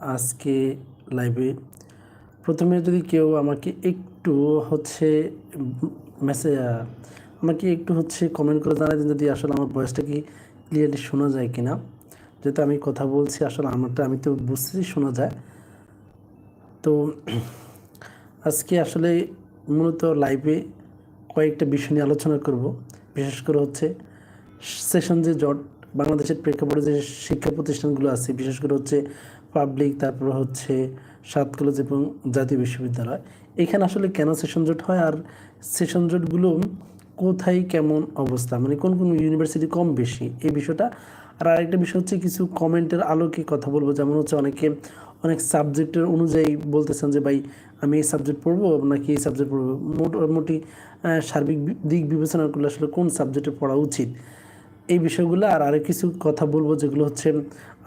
আজকে লাইভে প্রথমে যদি কেউ আমাকে একটু হচ্ছে মেসেজ আমাকে একটু হচ্ছে কমেন্ট করে জানাই দিন যদি আসলে আমার ভয়েসটা কি ক্লিয়ারলি শোনা যায় কিনা। যেহেতু আমি কথা বলছি, আসলে আমারটা আমি তো বুঝতেছি শোনা যায়। তো আজকে আসলে মূলত লাইভে কয়েকটা বিষয় নিয়ে আলোচনা করব। বিশেষ করে হচ্ছে সেশন যে জট বাংলাদেশের প্রেক্ষাপটে যে শিক্ষা প্রতিষ্ঠানগুলো আছে, বিশেষ করে হচ্ছে পাবলিক তারপর হচ্ছে সাত কলেজ এবং জাতীয় বিশ্ববিদ্যালয়। এখানে আসলে কেন সেশন জট হয় আর সেশন জোটগুলো কোথায় কেমন অবস্থা? মানে কোন কোন ইউনিভার্সিটি কম বেশি? এই বিষয়টা আর আরেকটা বিষয় হচ্ছে কিছু কমেন্টের আলোকে কথা বলব। যেমন হচ্ছে অনেকে অনেক সাবজেক্টের অনুযায়ী বলতেছেন যে, ভাই, আমি এই সাবজেক্ট পড়ব নাকি এই সাবজেক্ট পড়ব? মোটামুটি সার্বিক দিক বিবেচনা করলে আসলে কোন সাবজেক্টে পড়া উচিত? এই বিষয়গুলো আর আরও কিছু কথা বলব, যেগুলো হচ্ছে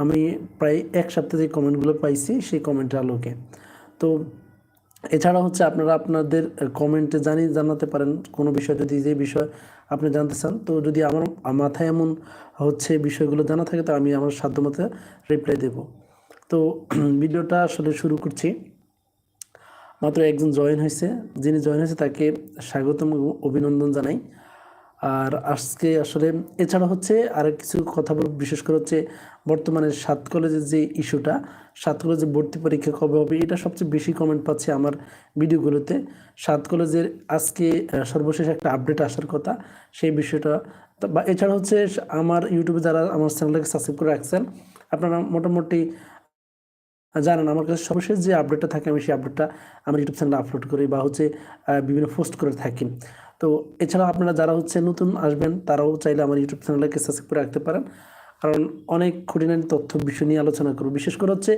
আমি প্রায় এক সপ্তাহে যে কমেন্টগুলো পাইছি সেই কমেন্টের আলোকে। তো এছাড়া হচ্ছে আপনারা আপনাদের কমেন্টে জানি, জানাতে পারেন কোনো বিষয়, যদি যে বিষয় আপনি জানতে চান। তো যদি আমার মাথায় এমন হচ্ছে বিষয়গুলো জানা থাকে, তো আমি আমার সাধ্যমতো রিপ্লাই দেব। তো ভিডিওটা আসলে শুরু করছি। মাত্র একজন জয়েন হয়েছে। যিনি জয়েন হয়েছে তাকে স্বাগতম অভিনন্দন জানাই। আর আজকে আসলে এছাড়া হচ্ছে আর কিছু কথা বলব, বিশেষ করে হচ্ছে বর্তমানে সাত কলেজের যে ইস্যুটা সাত কলেজের ভর্তি পরীক্ষা কবে হবে এটা সবচেয়ে বেশি কমেন্ট পাচ্ছে আমার ভিডিওগুলোতে সাত কলেজের আজকে সর্বশেষ একটা আপডেট আসার কথা, সেই বিষয়টা। বা এছাড়া হচ্ছে আমার ইউটিউবে যারা আমার চ্যানেলটাকে সাবস্ক্রাইব করে রাখছেন, আপনারা মোটামুটি জানেন আমার কাছে সর্বশেষ যে আপডেটটা থাকে আমি সেই আপডেটটা আমার ইউটিউব চ্যানেলে আপলোড করি বা হচ্ছে বিভিন্ন পোস্ট করে থাকি। তো এছাড়া আপনারা যারা হচ্ছে নতুন আসবেন, তারাও চাইলে আমার ইউটিউব চ্যানেলকে সাবস্ক্রাইব করে রাখতে পারেন। কারণ অনেক খুঁটিনাটি তথ্য বিষয় নিয়ে আলোচনা করব। বিশেষ করে হচ্ছে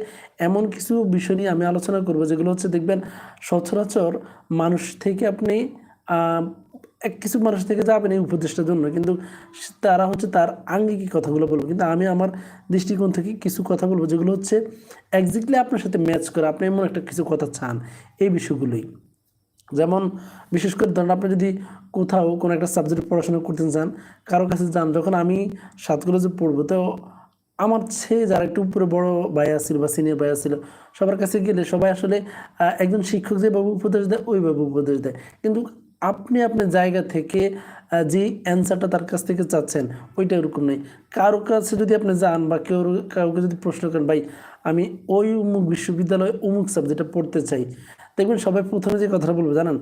এমন কিছু বিষয় নিয়ে আমি আলোচনা করব, যেগুলো হচ্ছে দেখবেন সচরাচর মানুষ থেকে আপনি এক কিছু মানুষ থেকে যাবেন এই উপদেষ্টার জন্য, কিন্তু তারা হচ্ছে তার আঙ্গিক কথাগুলো বলব। কিন্তু আমি আমার দৃষ্টিকোণ থেকে কিছু কথা বলব, যেগুলো হচ্ছে একজ্যাক্টলি আপনার সাথে ম্যাচ করে আপনি এমন একটা কিছু কথা চান, এই বিষয়গুলোই। যেমন বিশেষ করে ধরেন আপনি যদি কোথাও কোনো একটা সাবজেক্ট পড়াশোনা করতে চান কারও কাছে যান, যখন আমি সাত কলেজে পড়ব, তো আমার সে যারা একটু উপরে বড় ভাই ছিল বা সিনিয়র ভাই ছিল সবার কাছে গেলে সবাই আসলে একজন শিক্ষক যেভাবে উপদেশ দেয়, ওইভাবে উপদেশ দেয়। কিন্তু আপনি আপনার জায়গা থেকে যে অ্যান্সারটা তার কাছ থেকে চাচ্ছেন, ওইটা ওরকম নেই কারও কাছে যদি আপনি যান বা কেউ কাউকে যদি প্রশ্ন করেন, ভাই, আমি ওই অমুক বিশ্ববিদ্যালয়ে অমুক সাবজেক্টে পড়তে চাই। দেখবেন সবাই প্রথমে যে কথাটা বলব, জানেন,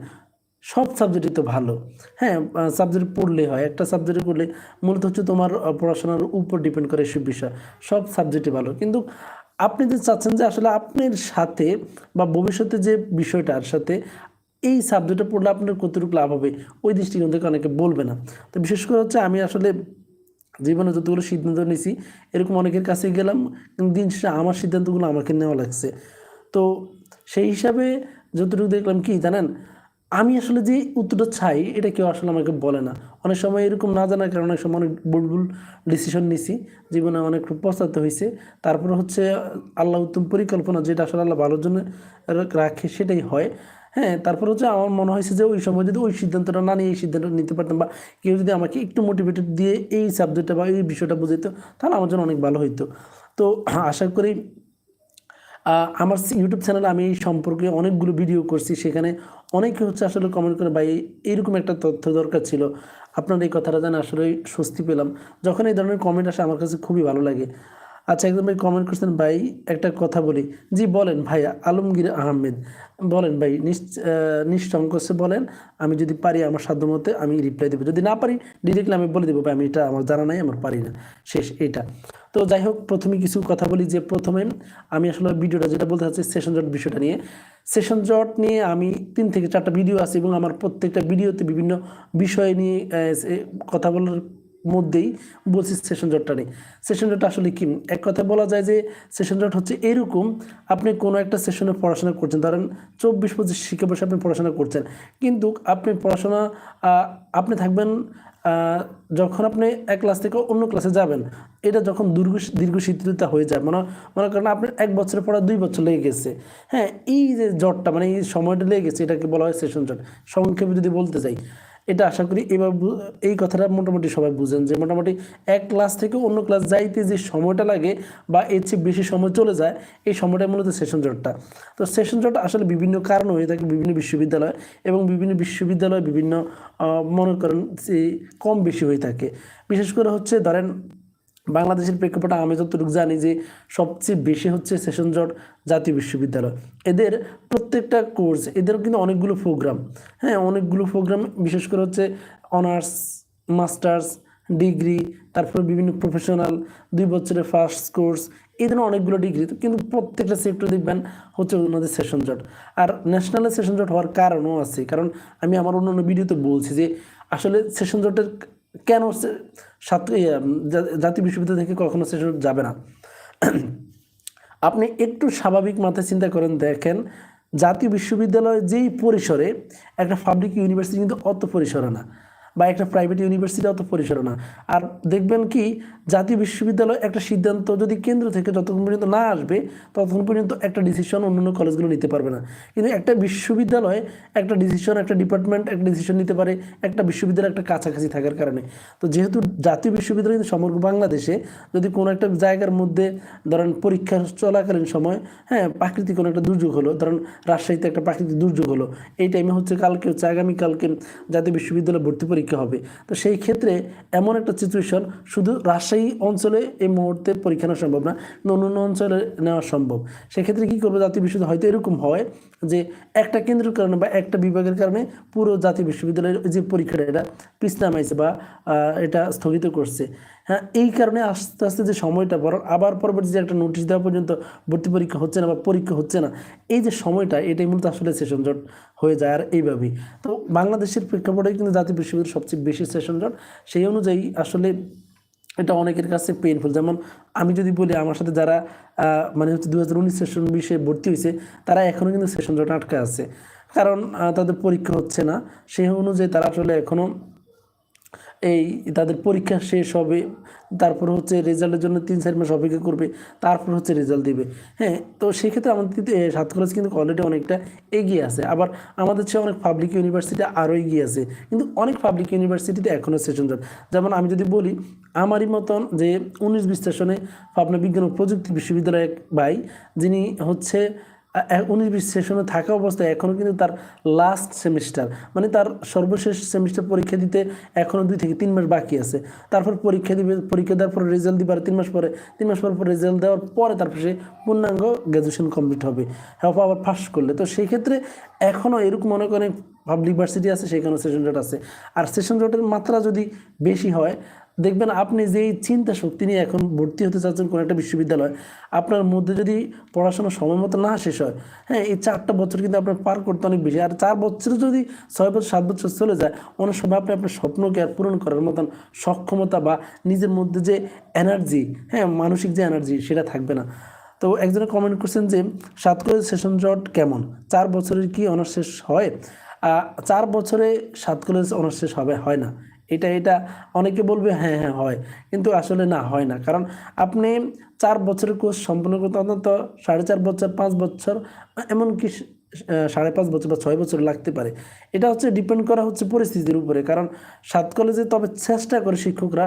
সব সাবজেক্টই তো ভালো। হ্যাঁ সাবজেক্ট পড়লে হয়। একটা সাবজেক্টে পড়লে মূলত হচ্ছে তোমার পড়াশোনার উপর ডিপেন্ড করে এসব বিষয়। সব সাবজেক্টই ভালো। কিন্তু আপনি যে চাচ্ছেন যে আসলে আপনার সাথে বা ভবিষ্যতে যে বিষয়টার সাথে এই সাবজেক্টে পড়লে আপনার কতটুকু লাভ হবে? ওই দৃষ্টিকোণ থেকে অনেকে বলবে না। তো বিশেষ করে হচ্ছে আমি আসলে জীবনে যতগুলো সিদ্ধান্ত নিয়েছি, এরকম অনেকের কাছে গেলাম দিন শেষে আমার সিদ্ধান্তগুলো আমাকে নেওয়া লাগছে। তো সেই হিসাবে যতটুকু দেখলাম কি জানেন, আমি আসলে যে উত্তরটা চাই, এটা কেউ আসলে আমাকে বলে না। অনেক সময় এরকম না জানার কারণে অনেক সময় অনেক ভুল ভুল ডিসিশন নিছি জীবনে অনেক পশ্চাতে হয়েছে। তারপরে হচ্ছে আল্লাহ উত্তম পরিকল্পনা, যেটা আসলে আল্লাহ ভালোর জন্য রাখে সেটাই হয়। হ্যাঁ তারপর হচ্ছে আমার মনে হয়েছে যে ওই সময় যদি ওই সিদ্ধান্তটা না নিয়ে এই সিদ্ধান্তটা নিতে পারতাম বা কেউ যদি আমাকে একটু মোটিভেটেড দিয়ে এই সাবজেক্টটা বা এই বিষয়টা বুঝাইতো, তাহলে আমার জন্য অনেক ভালো হইতো। তো আশা করি আমার ইউটিউব চ্যানেলে আমি এই সম্পর্কে অনেকগুলো ভিডিও করছি, সেখানে অনেকে হচ্ছে আসলে কমেন্ট করে, ভাই এইরকম একটা তথ্য দরকার ছিল। আপনার এই কথাটা জানে আসলে স্বস্তি পেলাম। যখন এই ধরনের কমেন্ট আসে, আমার কাছে খুবই ভালো লাগে। আচ্ছা একদম ভাই কমেন্ট করছেন, ভাই, একটা কথা বলি। জি, বলেন, ভাই, আলমগীর আহমেদ। বলেন, ভাই নিঃসংকোচে বলেন, আমি যদি পারি আমার সাধ্য মতে আমি রিপ্লাই দেবো। যদি না পারি ডিরেক্টলি আমি বলে দেবো, ভাই, আমি এটা আমার জানা নাই, আমার পারি না। শেষ, এটা। তো যাই হোক, প্রথমে কিছু কথা বলি যে প্রথমে, আমি আসলে ভিডিওটা যেটা বলতে চাচ্ছি সেশন জট বিষয়টা নিয়ে। সেশন জট নিয়ে আমি তিন থেকে চারটা ভিডিও আছে এবং আমার প্রত্যেকটা ভিডিওতে বিভিন্ন বিষয় নিয়ে কথা বলার মধ্যেই বলছি সেশন জটটা নেই। সেশন জট আসলে কি? এক কথা বলা যায় যে সেশন জট হচ্ছে এরকম আপনি কোনো একটা সেশনে পড়াশোনা করছেন। ধরেন চব্বিশ পঁচিশ শিক্ষা শিক্ষাবর্ষে আপনি পড়াশোনা করছেন। কিন্তু আপনি পড়াশোনা আপনি থাকবেন যখন আপনি এক ক্লাস থেকে অন্য ক্লাসে যাবেন, এটা যখন দীর্ঘ দীর্ঘ শীতলতা হয়ে যায়, মনে মনে করেন আপনার এক বছরের পড়া দুই বছর লেগে গেছে। হ্যাঁ এই যে জটটা মানে এই সময়টা লেগে গেছে, এটাকে বলা হয় সেশন জট সংক্ষেপে যদি বলতে যাই এটা আশা করি এবার এই কথাটা মোটামুটি সবাই বুঝেন যে মোটামুটি এক ক্লাস থেকে অন্য ক্লাস যাইতে যে সময়টা লাগে বা এর চেয়ে বেশি সময় চলে যায়, এই সময়টা মূলত সেশন জটটা। তো সেশন জট আসলে বিভিন্ন কারণ হয়ে থাকে বিভিন্ন বিশ্ববিদ্যালয় এবং বিভিন্ন বিশ্ববিদ্যালয় বিভিন্ন মনে করেন কম বেশি হয়ে থাকে। বিশেষ করে হচ্ছে ধরেন বাংলাদেশের প্রেক্ষাপটে, আমি যতটুকু জানি যে সবচেয়ে বেশি হচ্ছে সেশন জট জাতীয় বিশ্ববিদ্যালয়। এদের প্রত্যেকটা কোর্স, এদেরও কিন্তু অনেকগুলো প্রোগ্রাম হ্যাঁ অনেকগুলো প্রোগ্রাম বিশেষ করে হচ্ছে অনার্স মাস্টার্স ডিগ্রি তারপর বিভিন্ন প্রফেশনাল দুই বছরের ফার্স্ট কোর্স এই ধরনের অনেকগুলো ডিগ্রি কিন্তু প্রত্যেকটা সেক্টর দেখবেন হচ্ছে ওনাদের সেশন জট। আর ন্যাশনালে সেশন জট হওয়ার কারণও আছে। কারণ আমি আমার অন্য অন্য ভিডিওতে বলছি যে আসলে সেশন জটের কেন সাত বিশ্ববিদ্যালয় থেকে কখনো সে যাবে না? আপনি একটু স্বাভাবিক মাথায় চিন্তা করেন, দেখেন, জাতীয় বিশ্ববিদ্যালয় যেই পরিসরে একটা পাবলিক ইউনিভার্সিটি কিন্তু অত পরিসরে না। বা একটা প্রাইভেট ইউনিভার্সিটি অত পরিচালনা। আর দেখবেন কি, জাতীয় বিশ্ববিদ্যালয় একটা সিদ্ধান্ত যদি কেন্দ্র থেকে যতক্ষণ পর্যন্ত না আসবে, ততক্ষণ পর্যন্ত একটা ডিসিশন অন্যান্য কলেজগুলো নিতে পারবে না। কিন্তু একটা বিশ্ববিদ্যালয় একটা ডিসিশন একটা ডিপার্টমেন্ট একটা ডিসিশন নিতে পারে, একটা বিশ্ববিদ্যালয় একটা কাছাকাছি থাকার কারণে। তো যেহেতু জাতীয় বিশ্ববিদ্যালয় কিন্তু সমগ্র বাংলাদেশে, যদি কোনো একটা জায়গার মধ্যে ধরেন পরীক্ষা চলাকালীন সময় হ্যাঁ প্রাকৃতিক কোনো একটা দুর্যোগ হলো, ধরেন রাজশাহীতে একটা প্রাকৃতিক দুর্যোগ হলো, এই টাইমে হচ্ছে কালকে হচ্ছে আগামীকালকে জাতীয় বিশ্ববিদ্যালয় ভর্তি পরীক্ষা হবে। তো সেই ক্ষেত্রে এমন একটা সিচুয়েশন শুধু রাজশাহী অঞ্চলে এই মুহূর্তে পরীক্ষা নেওয়া সম্ভব না, অন্যান্য অঞ্চলে নেওয়া সম্ভব। সেক্ষেত্রে কী করবে জাতীয় বিশ্ববিদ্যালয়? হয়তো এরকম হয় যে একটা কেন্দ্রের কারণে বা একটা বিভাগের কারণে পুরো জাতীয় বিশ্ববিদ্যালয়ের যে পরীক্ষাটা, এটা পিছ নামাইছে বা এটা স্থগিত করছে। হ্যাঁ এই কারণে আস্তে আস্তে যে সময়টা, বরং আবার পরবর্তী যে একটা নোটিশ দেওয়া পর্যন্ত ভর্তি পরীক্ষা হচ্ছে না বা পরীক্ষা হচ্ছে না, এই যে সময়টা, এটাই মূলত আসলে সেশন জট। হয়ে যায় আর এইভাবেই। তো বাংলাদেশের প্রেক্ষাপটে কিন্তু জাতীয় বিশ্ববিদ্যালয়ের সবচেয়ে বেশি সেশন জট সেই অনুযায়ী আসলে এটা অনেকের কাছে পেইনফুল যেমন আমি যদি বলি, আমার সাথে যারা মানে হচ্ছে দু হাজার উনিশ সেশন বিশে ভর্তি হয়েছে, তারা এখনও কিন্তু সেশন জট আটকে আছে। কারণ তাদের পরীক্ষা হচ্ছে না। সেই অনুযায়ী তারা আসলে এখনও এই তাদের পরীক্ষা শেষ হবে, তারপর হচ্ছে রেজাল্টের জন্য তিন চার মাস অপেক্ষা করবে, তারপর হচ্ছে রেজাল্ট দিবে। হ্যাঁ তো সেক্ষেত্রে আমাদের কিন্তু সাত কলেজ কিন্তু অলরেডি অনেকটা এগিয়ে আছে। আবার আমাদের চেয়ে অনেক পাবলিক ইউনিভার্সিটি আরও এগিয়ে আছে। কিন্তু অনেক পাবলিক ইউনিভার্সিটিতে এখনও সেশন জট যেমন আমি যদি বলি, আমারই মতন যে উনিশ বিশ সেশনে পাবনা বিজ্ঞান ও প্রযুক্তি বিশ্ববিদ্যালয়ের এক ভাই, যিনি হচ্ছে উনিশ বিশ সেশনে থাকা অবস্থায় এখনও কিন্তু তার লাস্ট সেমিস্টার মানে তার সর্বশেষ সেমিস্টার পরীক্ষা দিতে এখনও দুই থেকে তিন মাস বাকি আছে। তারপর পরীক্ষা দিবে, পরীক্ষা দেওয়ার পরে রেজাল্ট দিবে আর তিন মাস পরে। তিন মাস পর রেজাল্ট দেওয়ার পরে তারপর সে পূর্ণাঙ্গ গ্র্যাজুয়েশন কমপ্লিট হবে। হ্যাঁ আবার ফার্স্ট করলে। তো সেই ক্ষেত্রে এখনও এরকম অনেক অনেক পাবলিক ভার্সিটি আছে সেখানে সেশন জট আছে। আর সেশন জটের মাত্রা যদি বেশি হয় দেখবেন আপনি যেই চিন্তা শক্তি নিয়ে এখন ভর্তি হতে চাচ্ছেন কোনো একটা বিশ্ববিদ্যালয়, আপনার মধ্যে যদি পড়াশোনা সময় মতো না শেষ হয় হ্যাঁ এই চারটা বছর কিন্তু আপনার পার করতে অনেক বেশি। আর চার বছরে যদি ছয় বছর, সাত বছর চলে যায়, অনেক সময় আপনি আপনার স্বপ্নকে আর পূরণ করার মতন সক্ষমতা বা নিজের মধ্যে যে এনার্জি হ্যাঁ মানসিক যে এনার্জি সেটা থাকবে না। তো একজনে কমেন্ট করছেন যে, সাত করে সেশন জট কেমন? চার বছরের কি অনার্স শেষ হয়? চার বছরে সাত কলেজ অনার্স শেষ হবে, হয় না। এটা এটা অনেকে বলবে হ্যাঁ হ্যাঁ হয়। কিন্তু আসলে না, হয় না। কারণ আপনি চার বছরের কোর্স সম্পূর্ণ করতে অন্তত সাড়ে চার বছর, পাঁচ বছর, এমনকি সাড়ে পাঁচ বছর বা ছয় বছর লাগতে পারে। এটা হচ্ছে ডিপেন্ড করা হচ্ছে পরিস্থিতির উপরে। কারণ সাত কলেজে তবে চেষ্টা করে শিক্ষকরা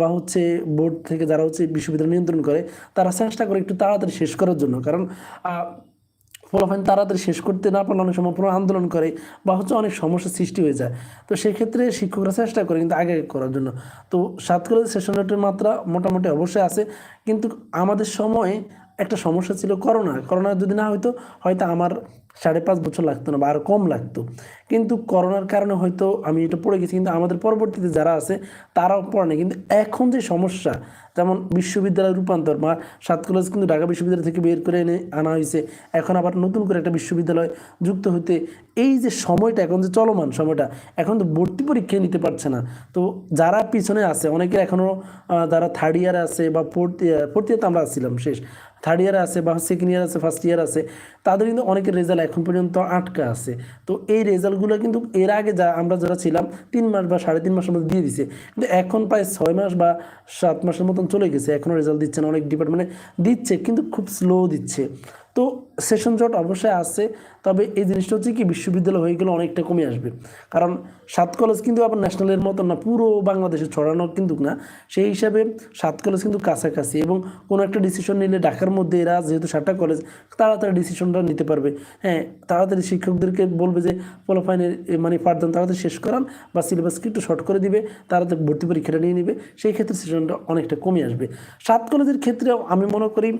বা হচ্ছে বোর্ড থেকে যারা হচ্ছে বিশ্ববিদ্যালয় নিয়ন্ত্রণ করে, তারা চেষ্টা করে একটু তাড়াতাড়ি শেষ করার জন্য। কারণ ফলাফল তাড়াতাড়ি শেষ করতে না পারলে অনেক সময় পুরো আন্দোলন করে বা হচ্ছে অনেক সমস্যার সৃষ্টি হয়ে যায়। তো সেক্ষেত্রে শিক্ষকরা চেষ্টা করে কিন্তু আগে করার জন্য। তো সাত সেশন রেটের মাত্রা মোটামুটি অবশ্যই আছে। কিন্তু আমাদের সময়ে একটা সমস্যা ছিল করোনা। করোনা যদি না হয়তো হয়তো আমার সাড়ে পাঁচ বছর লাগতো না বা আরও কম লাগতো। কিন্তু করোনার কারণে হয়তো আমি এটা পড়ে গেছি। কিন্তু আমাদের পরবর্তীতে যারা আছে, তারাও পড়ে না কিন্তু এখন যে সমস্যা যেমন বিশ্ববিদ্যালয় রূপান্তর বা সাত কলেজ কিন্তু ঢাকা বিশ্ববিদ্যালয় থেকে বের করে এনে আনা হয়েছে। এখন আবার নতুন করে একটা বিশ্ববিদ্যালয় যুক্ত হতে এই যে সময়টা, এখন যে চলমান সময়টা, এখন তো ভর্তি পরীক্ষা নিতে পারছে না। তো যারা পিছনে আছে অনেকের এখনও যারা থার্ড ইয়ারে আছে বা ফোর্থ ইয়ার ফোর্থ ইয়ার তো আমরা আসছিলাম শেষ। থার্ড ইয়ারে আছে বা সেকেন্ড ইয়ার আছে ফার্স্ট ইয়ার আছে, তাদের কিন্তু অনেকের রেজাল্ট এখন পর্যন্ত আটকা আছে। তো এই রেজাল্টগুলো কিন্তু এর আগে যা, আমরা যারা ছিলাম, তিন মাস বা সাড়ে তিন মাসের মধ্যে দিয়ে দিছে। কিন্তু এখন প্রায় ছয় মাস বা সাত মাসের মতন চলে গেছে এখনও রেজাল্ট দিচ্ছে না, অনেক ডিপার্টমেন্টে দিচ্ছে, কিন্তু খুব স্লো দিচ্ছে। তো সেশন জট অবশ্যই আছে। তবে এই জিনিসটা হচ্ছে কি, বিশ্ববিদ্যালয় হয়ে গেলে অনেকটা কমে আসবে। কারণ সাত কলেজ কিন্তু আবার ন্যাশনালের মতো না, পুরো বাংলাদেশে ছড়ানো কিন্তু না। সেই হিসাবে সাত কলেজ কিন্তু কাছাকাছি এবং কোনো একটা ডিসিশন নিলে ঢাকার মধ্যে এরা যেহেতু সাতটা কলেজ তাড়াতাড়ি ডিসিশনটা নিতে পারবে। হ্যাঁ তাড়াতাড়ি শিক্ষকদেরকে বলবে যে পোলাফাইনের মানে পাঠদান তাড়াতাড়ি শেষ করান বা সিলেবাসকে একটু শর্ট করে দিবে, তাড়াতাড়ি ভর্তি পরীক্ষাটা নিয়ে নেবে। সেই ক্ষেত্রে সেশনটা অনেকটা কমে আসবে। সাত কলেজের ক্ষেত্রেও আমি মনে করি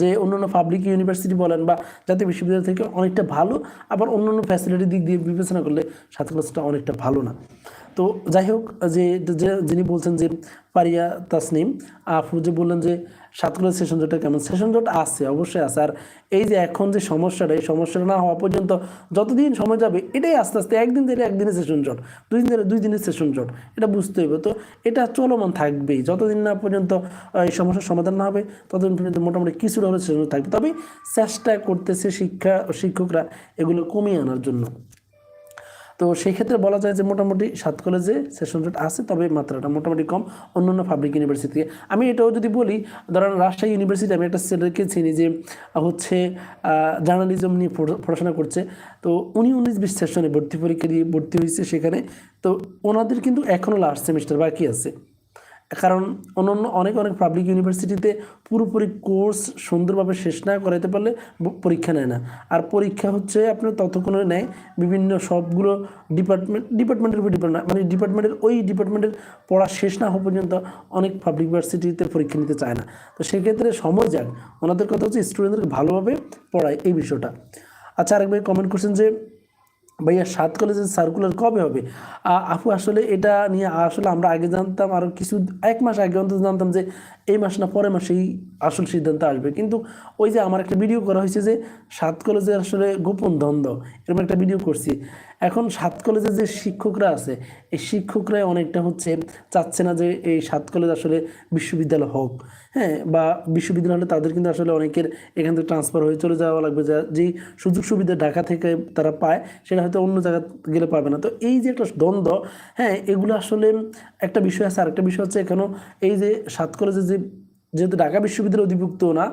যে অন্যান্য পাবলিক ইউনিভার্সিটি বলেন বা জাতীয় বিশ্ববিদ্যালয় থেকে অনেকটা ভালো, আবার অন্যান্য ফ্যাসিলিটির দিক দিয়ে বিবেচনা করলে সাত ক্লাসটা অনেকটা ভালো না। তো যাই হোক, যে যিনি বলছেন যে পারিয়া তাসনিম আপু যে বললেন যে সাত সেশন জোটটা কেমন? সেশন জোট আছে, অবশ্যই আছে। আর এই যে এখন যে সমস্যাটা, এই সমস্যাটা না হওয়া পর্যন্ত যতদিন সময় যাবে, এটাই আস্তে আস্তে একদিন ধরে একদিনের সেশন জট দুই দিন ধরে দুই দিনের সেশন জট, এটা বুঝতে হবে। তো এটা চলমান থাকবেই। যতদিন না পর্যন্ত এই সমস্যার সমাধান না হবে, ততদিন পর্যন্ত মোটামুটি কিছুটা হলে সেশন থাকবে। তবে চেষ্টা করতেছে শিক্ষা শিক্ষকরা এগুলো কমিয়ে আনার জন্য। তো সেই ক্ষেত্রে বলা যায় যে মোটামুটি সাত কলেজে সেশন রেট আছে, তবে মাত্রাটা মোটামুটি কম অন্যান্য পাবলিক ইউনিভার্সিটি থেকে আমি এটাও যদি বলি, ধরেন রাজশাহী ইউনিভার্সিটি আমি একটা ছেলেকে চিনি যে হচ্ছে জার্নালিজম নিয়ে পড়াশোনা করছে। তো উনি উনিশ বিশ সেশনে ভর্তি পরীক্ষা দিয়ে ভর্তি হয়েছে সেখানে। তো ওনাদের কিন্তু এখনও লাস্ট সেমিস্টার বাকি আছে। কারণ অন্যান্য অনেক অনেক পাবলিক ইউনিভার্সিটিতে পুরোপুরি কোর্স সুন্দরভাবে শেষ না করাইতে পারলে পরীক্ষা নেয় না। আর পরীক্ষা হচ্ছে আপনার ততক্ষণে নেয় বিভিন্ন সবগুলো ডিপার্টমেন্ট ডিপার্টমেন্টের উপর ডিপেন্ড মানে ডিপার্টমেন্টের ওই ডিপার্টমেন্টের পড়া শেষ না হওয়া পর্যন্ত অনেক পাবলিক ইউনিভার্সিটিতে পরীক্ষা নিতে চায় না। তো সেক্ষেত্রে সময় যাক। ওনাদের কথা হচ্ছে স্টুডেন্টদেরকে ভালোভাবে পড়ায় এই বিষয়টা। আচ্ছা আরেক ভাই কমেন্ট করছেন যে ভাইয়া, সাত কলেজের সার্কুলার কবে হবে? আপু, আসলে এটা নিয়ে আসলে আমরা আগে জানতাম আরও কিছু, এক মাস আগে অন্তত জানতাম যে এই মাস না পরের মাসেই আসল সিদ্ধান্ত আসবে। কিন্তু ওই যে আমার একটা ভিডিও করা হয়েছে যে সাত কলেজের আসলে গোপন দ্বন্দ্ব, এরকম একটা ভিডিও করছি। এখন সাত কলেজের যে শিক্ষকরা আছে, এই শিক্ষকরাই অনেকটা হচ্ছে চাচ্ছে না যে এই সাত কলেজ আসলে বিশ্ববিদ্যালয় হোক। হ্যাঁ বা বিশ্ববিদ্যালয় হলে তাদের কিন্তু আসলে অনেকের এখান থেকে ট্রান্সফার হয়ে চলে যাওয়া লাগবে। যা, যেই সুযোগ সুবিধা ঢাকা থেকে তারা পায়, সেটা হয়তো অন্য জায়গা গেলে পাবে না। তো এই যে একটা দ্বন্দ্ব হ্যাঁ এগুলো আসলে একটা বিষয় আছে। আরেকটা বিষয় হচ্ছে এখানেও এই যে সাত কলেজে যে, যেহেতু ঢাকা বিশ্ববিদ্যালয় অধিভুক্ত না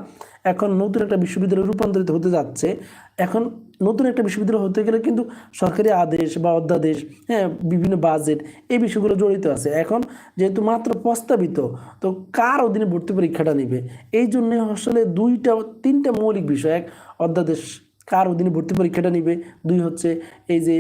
এখন নতুন একটা বিশ্ববিদ্যালয় রূপান্তরিত হতে যাচ্ছে। এখন নতুন একটা বিশ্ববিদ্যালয় হতে গেলে কিন্তু সরকারি আদেশ বা অধ্যাদেশ হ্যাঁ বিভিন্ন বাজেট এই বিষয়গুলো জড়িত আছে। এখন যেহেতু মাত্র প্রস্তাবিত, তো কার অধীনে ভর্তি পরীক্ষাটা নেবে? এই জন্য আসলে দুইটা, তিনটা মৌলিক বিষয়, এক, অধ্যাদেশ কার অধীনে ভর্তি পরীক্ষাটা নিবে? দুই হচ্ছে এই যে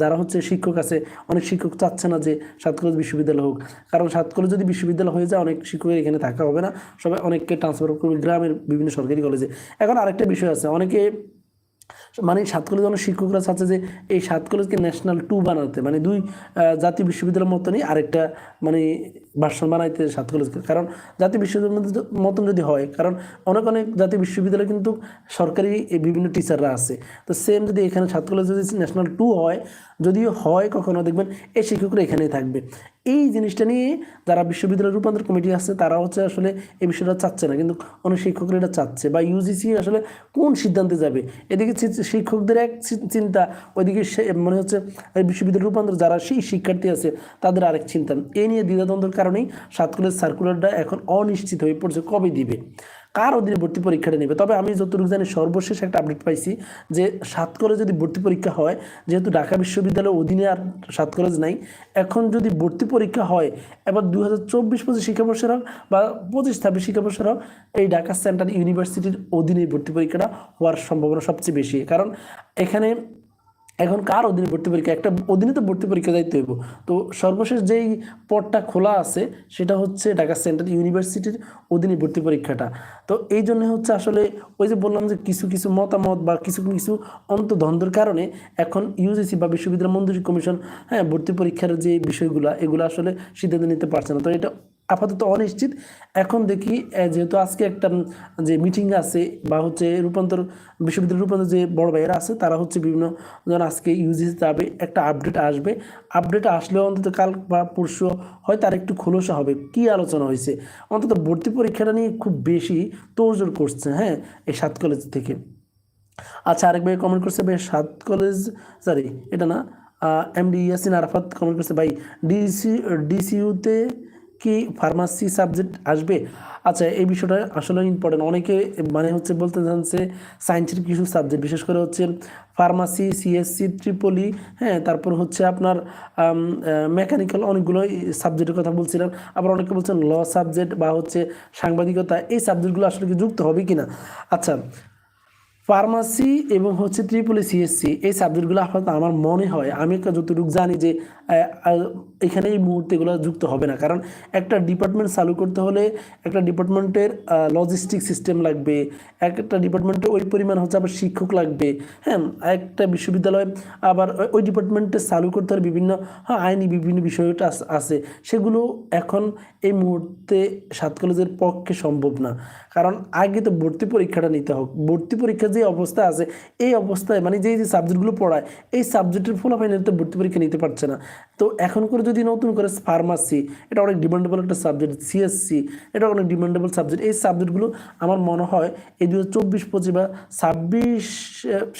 যারা হচ্ছে শিক্ষক আছে, অনেক শিক্ষক চাচ্ছে না যে সাত কলেজ বিশ্ববিদ্যালয় হোক। কারণ সাত কলেজ যদি বিশ্ববিদ্যালয় হয়ে যায়, অনেক শিক্ষকের এখানে থাকা হবে না। সবাই অনেককে ট্রান্সফার করবে গ্রামের বিভিন্ন সরকারি কলেজে। এখন আরেকটা বিষয় আছে, অনেকে মানে সাত কলেজ অনেক শিক্ষকরা চাচ্ছে যে এই সাত কলেজকে ন্যাশনাল টু বানাতে। মানে দুই জাতীয় বিশ্ববিদ্যালয়ের মতনই আরেকটা মানে ভার্সন বানাইতে সাত কলেজকে কারণ জাতীয় বিশ্ববিদ্যালয়ের মতন যদি হয়, কারণ অনেক অনেক জাতীয় বিশ্ববিদ্যালয় কিন্তু সরকারি বিভিন্ন টিচাররা আছে। তো সেম যদি এখানে সাত কলেজ যদি ন্যাশনাল টু হয়, যদিও হয় কখনো, দেখবেন এই শিক্ষকরা এখানেই থাকবে। এই জিনিসটা নিয়ে যারা বিশ্ববিদ্যালয় রূপান্তর কমিটি আছে, তারা হচ্ছে আসলে এই বিষয়টা চাচ্ছে না। কিন্তু অনেক শিক্ষকরা এটা চাচ্ছে বা ইউজিসি আসলে কোন সিদ্ধান্তে যাবে? এদিকে শিক্ষকদের এক চিন্তা, ওইদিকে মনে হচ্ছে বিশ্ববিদ্যালয় রূপান্তর, যারা সেই শিক্ষার্থী আছে, তাদের আরেক চিন্তা। এই নিয়ে দ্বিধাদ্বন্দ্বের কারণেই সাত সার্কুলারটা এখন অনিশ্চিত হয়ে পড়ছে কবে দিবে? কার অধীনে ভর্তি পরীক্ষাটা নেবে? তবে আমি যতটুকু জানি সর্বশেষ একটা আপডেট পাইছি যে সাত কলেজ যদি ভর্তি পরীক্ষা হয়, যেহেতু ঢাকা বিশ্ববিদ্যালয়ের অধীনে আর সাত কলেজ নাই, এখন যদি ভর্তি পরীক্ষা হয়, এবার দু হাজার চব্বিশ পঁচিশ শিক্ষাবর্ষের হোক বা পঁচিশ ছাব্বিশ শিক্ষাবর্ষের হোক এই ঢাকা সেন্ট্রাল ইউনিভার্সিটির অধীনে ভর্তি পরীক্ষাটা হওয়ার সম্ভাবনা সবচেয়ে বেশি। কারণ এখানে এখন কার অধীনে ভর্তি পরীক্ষা? একটা অধীনে তো ভর্তি পরীক্ষা দায়িত্ব হইব। তো সর্বশেষ যেই পদটা খোলা আছে, সেটা হচ্ছে ঢাকা সেন্ট্রাল ইউনিভার্সিটির অধীনে ভর্তি পরীক্ষাটা। তো এই জন্য হচ্ছে আসলে ওই যে বললাম যে কিছু কিছু মতামত বা কিছু কিছু অন্তদ্বন্দ্বের কারণে এখন ইউজিসি বা বিশ্ববিদ্যালয় মঞ্জুরি কমিশন হ্যাঁ ভর্তি পরীক্ষার যে বিষয়গুলো, এগুলো আসলে সিদ্ধান্ত নিতে পারছে না। তো এটা আপাতত অনিশ্চিত। এখন দেখি যেহেতু আজকে একটা যে মিটিং আছে বা হচ্ছে রূপান্তর বিশ্ববিদ্যালয় রূপান্তর যে বড় ভাইয়েরা আছে, তারা হচ্ছে বিভিন্ন যেমন আজকে ইউজিসি যাবে, একটা আপডেট আসবে। আপডেট আসলেও অন্তত কাল বা পরশু হয়, তার একটু খোলসা হবে। কি আলোচনা হয়েছে? অন্তত ভর্তি পরীক্ষাটা নিয়ে খুব বেশি তোড়জোড় করছে হ্যাঁ এই সাত কলেজ থেকে। আচ্ছা আরেক ভাই কমেন্ট করছে, ভাই, সাত কলেজ সরি এটা না এমডি ইয়াসিন আরাফাত কমেন্ট করছে, ভাই ডিসি ডিসিউতে কি ফার্মাসি সাবজেক্ট আসবে? আচ্ছা এই বিষয়টা আসলে ইম্পর্টেন্ট অনেকে মানে হচ্ছে বলতে চাচ্ছে সায়েন্সের কিছু সাবজেক্ট বিশেষ করে হচ্ছে ফার্মাসি সিএসসি ট্রিপলি হ্যাঁ তারপর হচ্ছে আপনার মেকানিক্যাল অনেকগুলো সাবজেক্টের কথা বলছিলাম। আবার অনেকে বলছেন ল সাবজেক্ট বা হচ্ছে সাংবাদিকতা, এই সাবজেক্টগুলো আসলে কি যুক্ত হবে কি না আচ্ছা ফার্মাসি এবং হচ্ছে ত্রিপলি সিএসসি এই সাবজেক্টগুলো আপাতত আমার মনে হয়, আমি যতটুকু জানি যে এখানে এই মুহূর্তে এগুলো যুক্ত হবে না। কারণ একটা ডিপার্টমেন্ট চালু করতে হলে একটা ডিপার্টমেন্টের লজিস্টিক সিস্টেম লাগবে, একটা ডিপার্টমেন্টে ওই পরিমাণ হচ্ছে আবার শিক্ষক লাগবে হ্যাঁ একটা বিশ্ববিদ্যালয় আবার ওই- ওই ডিপার্টমেন্টে চালু করতে হলে বিভিন্ন হ্যাঁ আইনি বিভিন্ন বিষয়টা আছে। সেগুলো এখন এই মুহূর্তে সাত কলেজের পক্ষে সম্ভব না। কারণ আগে তো ভর্তি পরীক্ষাটা নিতে হোক, ভর্তি পরীক্ষার যে অবস্থা আছে, এই অবস্থায় মানে যে যে সাবজেক্টগুলো পড়ায়, এই সাবজেক্টের ফলাফল তো ভর্তি পরীক্ষা নিতে পারছে না। তো এখন করে যদি নতুন করে ফার্মাসি এটা অনেক ডিমান্ডেবল একটা সাবজেক্ট সিএসসি এটা অনেক ডিমান্ডেবল সাবজেক্ট এই সাবজেক্টগুলো আমার মনে হয় এই দু হাজার চব্বিশ পঁচিশ বা ছাব্বিশ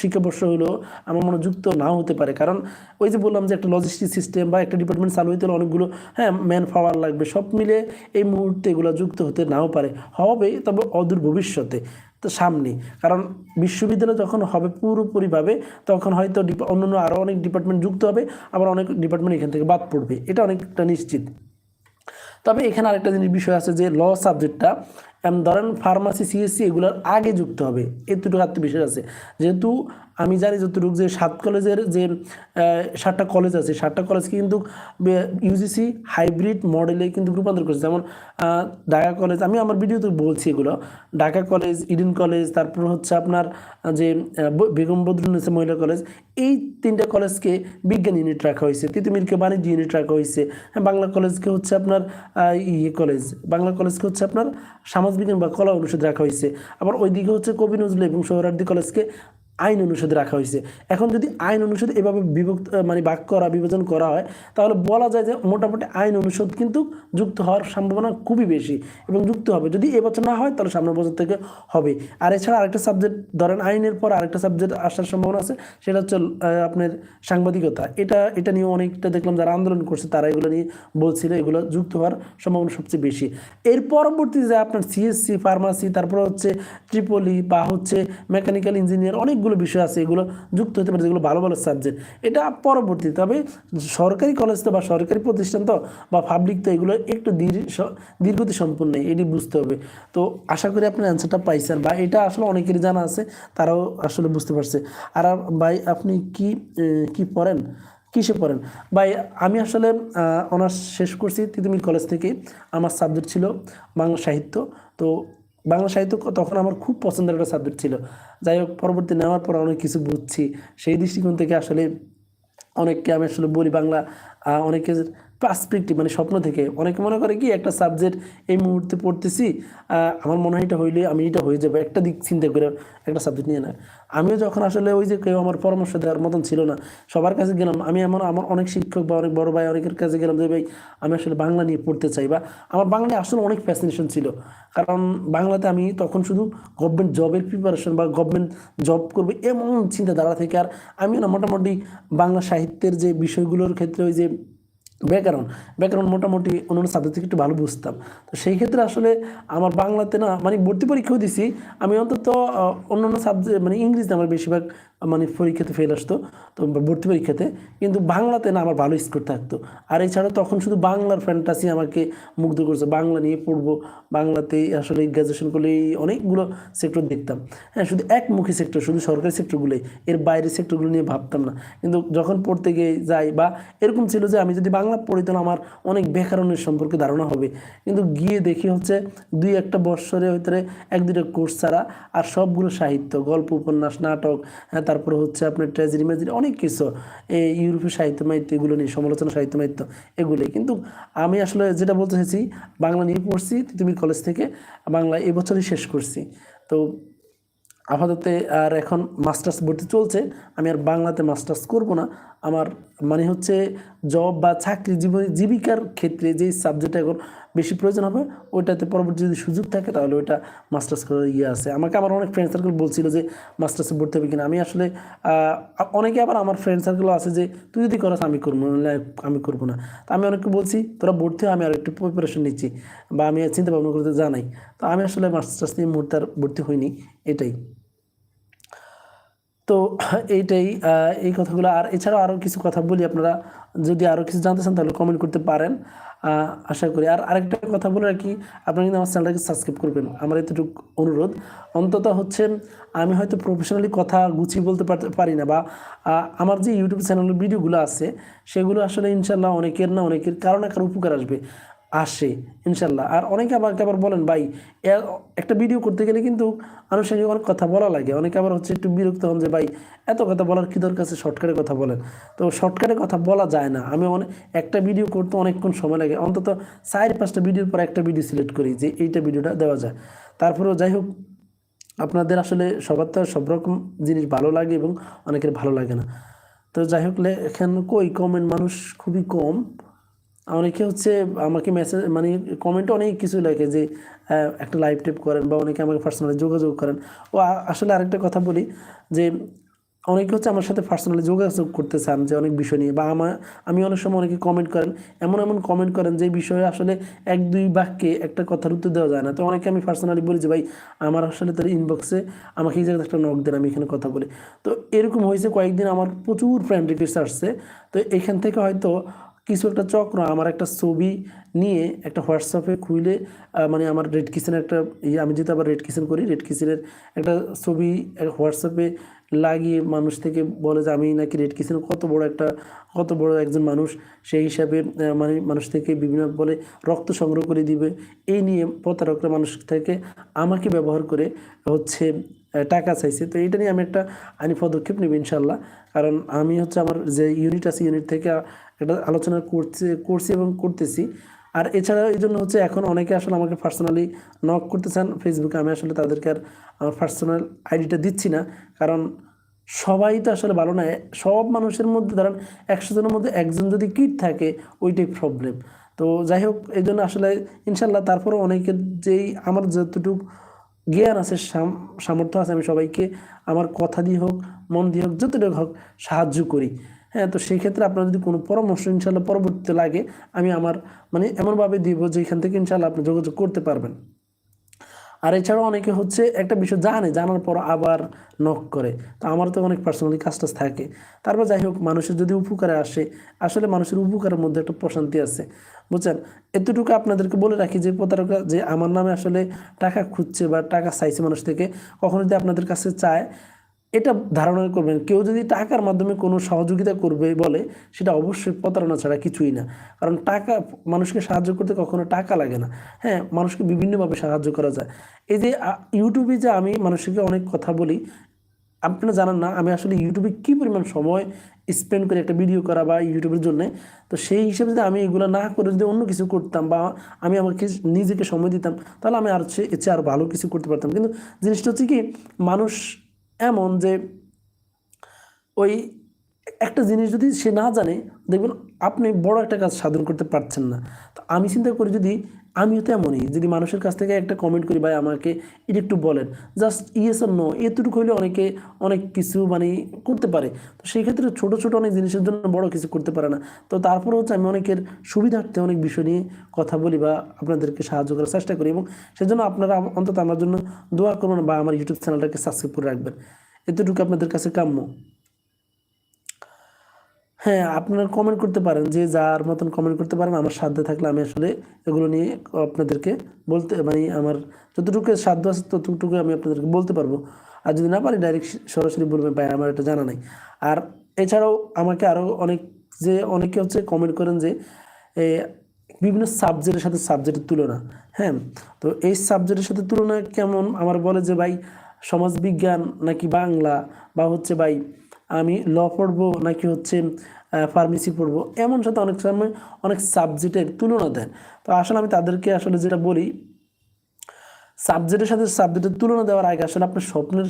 শিক্ষাবর্ষ হলেও আমার মনে যুক্ত নাও হতে পারে। কারণ ওই যে বললাম যে একটা লজিস্টিক সিস্টেম বা একটা ডিপার্টমেন্ট চালু হতে হলে অনেকগুলো হ্যাঁ ম্যান পাওয়ার লাগবে, সব মিলে এই মুহূর্তে এগুলো যুক্ত হতে নাও পারে। হবে, তবে অদূর ভবিষ্যতে, তো সামনে। কারণ বিশ্ববিদ্যালয় যখন হবে পুরোপুরিভাবে, তখন হয়তো অন্য অন্য আরও অনেক ডিপার্টমেন্ট যুক্ত হবে, আবার অনেক ডিপার্টমেন্ট এখান থেকে বাদ পড়বে। এটা অনেকটা নিশ্চিত। তবে এখানে আরেকটা জিনিস, বিষয় আছে যে ল সাবজেক্টটা ধরেন ফার্মাসি সিএসসি এগুলোর আগে যুক্ত হবে। এতটুকু আত্মবিশ্বাস আছে। যেহেতু আমি জানি যতটুকু যে সাত কলেজের যে সাতটা কলেজ আছে সাতটা কলেজ কিন্তু ইউজিসি হাইব্রিড মডেলে কিন্তু রূপান্তর করেছে। যেমন ঢাকা কলেজ আমি আমার ভিডিওতে বলছি এগুলো। ঢাকা কলেজ ইডেন কলেজ তারপর হচ্ছে আপনার যে বেগম বদরুন্নেসা মহিলা কলেজ এই তিনটা কলেজকে বিজ্ঞান ইউনিট রাখা হয়েছে তিতুমিরকে বাণিজ্য ইউনিট রাখা হয়েছে। হ্যাঁ, বাংলা কলেজকে হচ্ছে আপনার ইয়ে কলেজ বাংলা কলেজকে হচ্ছে আপনার সমাজবিজ্ঞান বা কলা অনুষদ রাখা হয়েছে। আবার ওইদিকে হচ্ছে কবি নজরুল এবং সোহরার্দি কলেজকে আইন অনুষদে রাখা হয়েছে। এখন যদি আইন অনুষদ এভাবে বিভক্ত মানে ভাগ করা, বিভাজন করা হয়, তাহলে বলা যায় যে মোটামুটি আইন অনুষদ কিন্তু যুক্ত হওয়ার সম্ভাবনা খুবই বেশি এবং যুক্ত হবে। যদি এবছর না হয়, তাহলে সামনের বছর থেকে হবে। আর এছাড়া আরেকটা সাবজেক্ট ধরেন আইনের পর আরেকটা সাবজেক্ট আসার সম্ভাবনা আছে, সেটা হচ্ছে আপনার সাংবাদিকতা। এটা এটা নিয়ে অনেকটা দেখলাম যারা আন্দোলন করছে, তারা এগুলো নিয়ে বলছিল, এগুলো যুক্ত হওয়ার সম্ভাবনা সবচেয়ে বেশি। এর পরবর্তী যে আপনার সিএসসি ফার্মাসি তারপর হচ্ছে ট্রিপলি বা হচ্ছে মেকানিক্যাল ইঞ্জিনিয়ার অনেকগুলো বিষয় আছে, এগুলো যুক্ত হতে পারে, যেগুলো ভালো ভালো সাবজেক্ট এটা পরবর্তী, তবে সরকারি কলেজ তো বা সরকারি প্রতিষ্ঠান তো বা পাবলিক তো এগুলো একটু দীর্ঘ দীর্ঘতি সম্পূর্ণ এটি বুঝতে হবে। তো আশা করি আপনার অ্যান্সারটা পাইছেন বা এটা আসলে অনেকেরই জানা আছে, তারাও আসলে বুঝতে পারছে। আর ভাই, আপনি কি কি পড়েন? কিসে পড়েন? ভাই, আমি আসলে অনার্স শেষ করছি তিতুমির কলেজ থেকে। আমার সাবজেক্ট ছিল বাংলা সাহিত্য। তো বাংলা সাহিত্য তখন আমার খুব পছন্দের একটা সাবজেক্ট ছিল। যাই হোক, পরবর্তী নেওয়ার পর অনেক কিছু বুঝছি। সেই দৃষ্টিকোণ থেকে আসলে অনেককে আমি আসলে বলি বাংলা অনেকের পার্সপেক্টিভ মানে স্বপ্ন থেকে। অনেকে মনে করে কি, একটা সাবজেক্ট এই মুহূর্তে পড়তেছি আমার মনে হয় এটা হইলে আমি এটা হয়ে যাব। একটা দিক চিন্তা করে একটা সাবজেক্ট নিয়ে না আমিও যখন আসলে ওই যে কেউ আমার পরামর্শ দেওয়ার মতন ছিল না, সবার কাছে গেলাম, আমি এমন আমার অনেক শিক্ষক বা অনেক বড় ভাই, অনেকের কাছে গেলাম যে, ভাই, আমি আসলে বাংলা নিয়ে পড়তে চাই। বা আমার বাংলায় আসলে অনেক ফ্যাসিনেশন ছিল। কারণ বাংলাতে আমি তখন শুধু গভর্নমেন্ট জবের প্রিপারেশন বা গভর্নমেন্ট জব করবে এমন চিন্তাধারা থেকে আর আমিও না, মোটামুটি বাংলা সাহিত্যের যে বিষয়গুলোর ক্ষেত্রে ওই যে ব্যাকরণ ব্যাকরণ মোটামুটি অন্যান্য সাবজেক্ট থেকে একটু ভালো বুঝতাম। তো সেই ক্ষেত্রে আসলে আমার বাংলাতে না মানে ভর্তি পরীক্ষাও দিছি। আমি অন্তত অন্যান্য সাবজেক্ট মানে ইংলিশে আমার বেশিরভাগ মানে পরীক্ষাতে ফেল আসতো, তো ভর্তি পরীক্ষাতে। কিন্তু বাংলাতে না আমার ভালো স্কোর থাকতো। আর এছাড়া তখন শুধু বাংলার ফ্যান্টাসি আমাকে মুগ্ধ করছে। বাংলা নিয়ে পড়ব, বাংলাতে আসলে গ্র্যাজুয়েশন করলে অনেকগুলো সেক্টর দেখতাম। হ্যাঁ শুধু একমুখী সেক্টর শুধু সরকারি সেক্টরগুলোই এর বাইরের সেক্টরগুলো নিয়ে ভাবতাম না। কিন্তু যখন পড়তে গিয়ে যাই বা এরকম ছিল যে আমি যদি বাংলা পড়ি তাহলে আমার অনেক ব্যাকরণের সম্পর্কে ধারণা হবে। কিন্তু গিয়ে দেখি হচ্ছে দুই একটা বৎসরের ভিতরে এক দুটো কোর্স ছাড়া আর সবগুলো সাহিত্য, গল্প, উপন্যাস, নাটক হ্যাঁ তারপরে হচ্ছে আপনার ট্র্যাজেডি ম্যাজেডি অনেক কিছু, এই ইউরোপীয় সাহিত্য মাহিত্য এগুলো নিয়ে, সমালোচনা সাহিত্য মাহিত্য এগুলোই। কিন্তু আমি আসলে যেটা বলতে চাইছি, বাংলা নিয়ে পড়ছি তিতুমির কলেজ থেকে বাংলা এবছরই শেষ করছি। তো আপাতত আর এখন মাস্টার্স ভর্তি চলছে, আমি আর বাংলাতে মাস্টার্স করব না। আমার মানে হচ্ছে জব বা চাকরি জীবন জীবিকার ক্ষেত্রে যেই সাবজেক্ট এখন বেশি প্রয়োজন হবে, ওইটাতে পরবর্তী যদি সুযোগ থাকে তাহলে ওইটা মাস্টার্স করার ইয়ে আছে। আমাকে আমার অনেক ফ্রেন্ড সার্কেল বলছিল যে মাস্টার্সে ভর্তি হবে কিনা। আমি আসলে অনেকে আবার আমার ফ্রেন্ড সার্কেলও আছে যে, তুই যদি করস, আমি করব না আমি করব না। তো আমি অনেককে বলছি, তোরা ভর্তি আমি আর একটু প্রিপারেশন নিচ্ছি। বা আমি চিন্তা ভাবনা করতে জানাই। তো আমি আসলে মাস্টার্স নিয়ে মুহূর্তে আর ভর্তি হইনি, এটাই। তো এইটাই এই কথাগুলো। আর এছাড়াও আরও কিছু কথা বলি আপনারা। যদি আরও কিছু জানতে চান, তাহলে কমেন্ট করতে পারেন। আশা করি। আর আরেকটা কথা বলে রাখি, আপনারা কিন্তু আমার চ্যানেলটাকে সাবস্ক্রাইব করবেন। আমার এতটুকু অনুরোধ। অন্তত হচ্ছে, আমি হয়তো প্রফেশনালি কথা গুছিয়ে বলতে পারি না বা আমার যে ইউটিউব চ্যানেলের ভিডিওগুলো আছে, সেগুলো আসলে ইনশাল্লাহ অনেকের না, অনেকের কারও না কারও উপকার আসবে। আসে, ইনশাল্লাহ। আর অনেকে আমাকে আবার বলেন, ভাই একটা ভিডিও করতে গেলে কিন্তু আনুষ্ঠানিক অনেক কথা বলা লাগে। অনেকে আবার হচ্ছে একটু বিরক্ত হন যে, ভাই, এত কথা বলার কী দরকার আছে? শর্টকাটে কথা বলেন। তো শর্টকাটে কথা বলা যায় না। আমি অনেক একটা ভিডিও করতে অনেকক্ষণ সময় লাগে। অন্তত চার, পাঁচটা ভিডিওর পর একটা ভিডিও সিলেক্ট করি যে, এইটা ভিডিওটা দেওয়া যায়। তারপরেও যাই হোক, আপনাদের আসলে সবার তো সব রকম জিনিস ভালো লাগে এবং অনেকের ভালো লাগে না। তো যাই হোক এখানে কই? কমেন্ট মানুষ খুবই কম। অনেকে হচ্ছে আমাকে মেসেজ মানে কমেন্টে অনেক কিছু লেখে যে একটা লাইভ টেপ করেন বা অনেকে আমাকে পার্সোনালি যোগাযোগ করেন। ও আসলে আরেকটা কথা বলি যে, অনেকে হচ্ছে আমার সাথে পার্সোনালি যোগাযোগ করতে চান যে অনেক বিষয় নিয়ে বা আমার আমি অনেক সময় অনেকে কমেন্ট করেন, এমন এমন কমেন্ট করেন যে বিষয়ে আসলে এক, দুই বাক্যে একটা কথার উত্তর দেওয়া যায় না। তো অনেকে আমি পার্সোনালি বলি যে, ভাই, আমার আসলে তার ইনবক্সে আমাকে এই জায়গায় একটা নক দেন, আমি এখানে কথা বলি। তো এরকম হয়েছে কয়েকদিন আমার প্রচুর ফ্রেন্ড রিকোয়েস্ট আসছে। তো এখান থেকে হয়তো কিছু একটা চক্র, আমার একটা ছবি নিয়ে একটা হোয়াটসঅ্যাপে খুলে মানে আমার রেড কিচেনের একটা ইয়ে আমি যেহেতু আবার রেড কিচেন করি, রেড কিচেনের একটা ছবি হোয়াটসঅ্যাপে লাগিয়ে মানুষ থেকে বলে যে, আমি নাকি রেড কিচেন কত বড় একটা, কত বড় একজন মানুষ। সেই হিসাবে মানে মানুষ থেকে বিভিন্ন বলে রক্ত সংগ্রহ করে দিবে। এই নিয়ে প্রতারকরা মানুষ থেকে আমাকে ব্যবহার করে হচ্ছে টাকা চাইছে। তো এটা নিয়ে আমি একটা আইনি পদক্ষেপ নেব ইনশাল্লাহ। কারণ আমি হচ্ছে আমার যে ইউনিট আছে ইউনিট থেকে একটা আলোচনা করছি করছি এবং করতেছি। আর এছাড়া এই জন্য হচ্ছে এখন অনেকে আসলে আমাকে পার্সোনালি নক করতে চান ফেসবুকে আমি আসলে তাদেরকে আর আমার পার্সোনাল আইডিটা দিচ্ছি না। কারণ সবাই তো আসলে ভালো না সব মানুষের মধ্যে ধরেন একশো জনের মধ্যে একজন যদি কিট থাকে, ওইটাই প্রবলেম তো যাই হোক, এই জন্য আসলে ইনশাল্লাহ তারপরে অনেকের যেই আমার যতটুকু জ্ঞান আছে, সাম- সামর্থ্য আছে, আমি সবাইকে আমার কথা দিয়ে হোক, মন দিয়ে হোক, যতটুকু হোক সাহায্য করি। হ্যাঁ তো সেই ক্ষেত্রে আপনার যদি কোনো পরামর্শ ইনশাল্লাহ পরবর্তীতে লাগে, আমি আমার মানে এমনভাবে দিব যে এখান থেকে ইনশাল্লাহ আপনি যোগাযোগ করতে পারবেন। আর এছাড়াও অনেকে হচ্ছে একটা বিষয় জানে, জানার পর আবার নক করে। তো আমার তো অনেক পার্সোনালি কাজ টাজ থাকে। তারপর যাই হোক, মানুষের যদি উপকারে আসে, আসলে মানুষের উপকারের মধ্যে একটা প্রশান্তি আছে। বুঝছেন? এতটুকু আপনাদেরকে বলে রাখি যে, প্রতারকরা যে আমার নামে আসলে টাকা খুঁজছে বা টাকা চাইছে মানুষ থেকে, কখনো যদি আপনাদের কাছে চায় এটা ধারণা করবেন, কেউ যদি টাকার মাধ্যমে কোনো সহযোগিতা করবে বলে, সেটা অবশ্যই প্রতারণা ছাড়া কিছুই না। কারণ টাকা, মানুষকে সাহায্য করতে কখনো টাকা লাগে না। হ্যাঁ মানুষকে বিভিন্নভাবে সাহায্য করা যায়। এই যে ইউটিউবে যে আমি মানুষকে অনেক কথা বলি, আপনারা জানেন না, আমি আসলে ইউটিউবে কী পরিমাণ সময় স্পেন্ড করে একটা ভিডিও করা বা ইউটিউবের জন্য? তো সেই হিসেবে যদি আমি এগুলো না করে যদি অন্য কিছু করতাম বা আমি আমাকে নিজেকে সময় দিতাম, তাহলে আমি আর চেয়ে- আরও ভালো কিছু করতে পারতাম। কিন্তু জিনিসটা হচ্ছে কি, মানুষ এমন যে ওই একটা জিনিস যদি সে না জানে, দেখবেন আপনি বড় একটা কাজ সাধন করতে পারছেন না। তো আমি চিন্তা করি যদি আমিও তেমনই, যদি মানুষের কাছ থেকে একটা কমেন্ট করি, ভাই আমাকে এটা একটু বলেন। জাস্ট ইয়েস আর নো এতটুকু হইলে অনেকে অনেক কিছু মানে করতে পারে। তো সেই ক্ষেত্রে ছোটো ছোটো অনেক জিনিসের জন্য বড় কিছু করতে পারে না। তো তারপরে হচ্ছে আমি অনেকের সুবিধার্থে অনেক বিষয় নিয়ে কথা বলি বা আপনাদেরকে সাহায্য করার চেষ্টা করি এবং সেজন্য আপনারা অন্তত আমার জন্য দোয়া করবেন বা আমার ইউটিউব চ্যানেলটাকে সাবস্ক্রাইব করে রাখবেন। এতটুকু আপনাদের কাছে কাম্য। হ্যাঁ আপনারা কমেন্ট করতে পারেন যে যার মতন কমেন্ট করতে পারেন, আমার সাধ্যে থাকলে আমি আসলে এগুলো নিয়ে আপনাদেরকে বলতে মানে আমার যতটুকু সাধ্য আছে ততটুকু আমি আপনাদেরকে বলতে পারব। আর যদি না পারি ডাইরেক্ট সরাসরি বলবেন, ভাই, আমার এটা জানা নাই। আর এছাড়াও আমাকে আরও অনেক যে অনেকে হচ্ছে কমেন্ট করেন যে বিভিন্ন সাবজেক্টের সাথে সাবজেক্টের তুলনা। হ্যাঁ তো এই সাবজেক্টের সাথে তুলনা কেমন? আমার বলে যে, ভাই, সমাজবিজ্ঞান নাকি বাংলা? বা হচ্ছে, ভাই আমি ল পড়ব নাকি হচ্ছে ফার্মেসি পড়ব, এমন সাথে অনেক সময় অনেক সাবজেক্টের তুলনা দেন। তো আসলে আমি তাদেরকে আসলে যেটা বলি সাবজেক্টের সাথে সাবজেক্টের তুলনা দেওয়ার আগে আসলে আপনার স্বপ্নের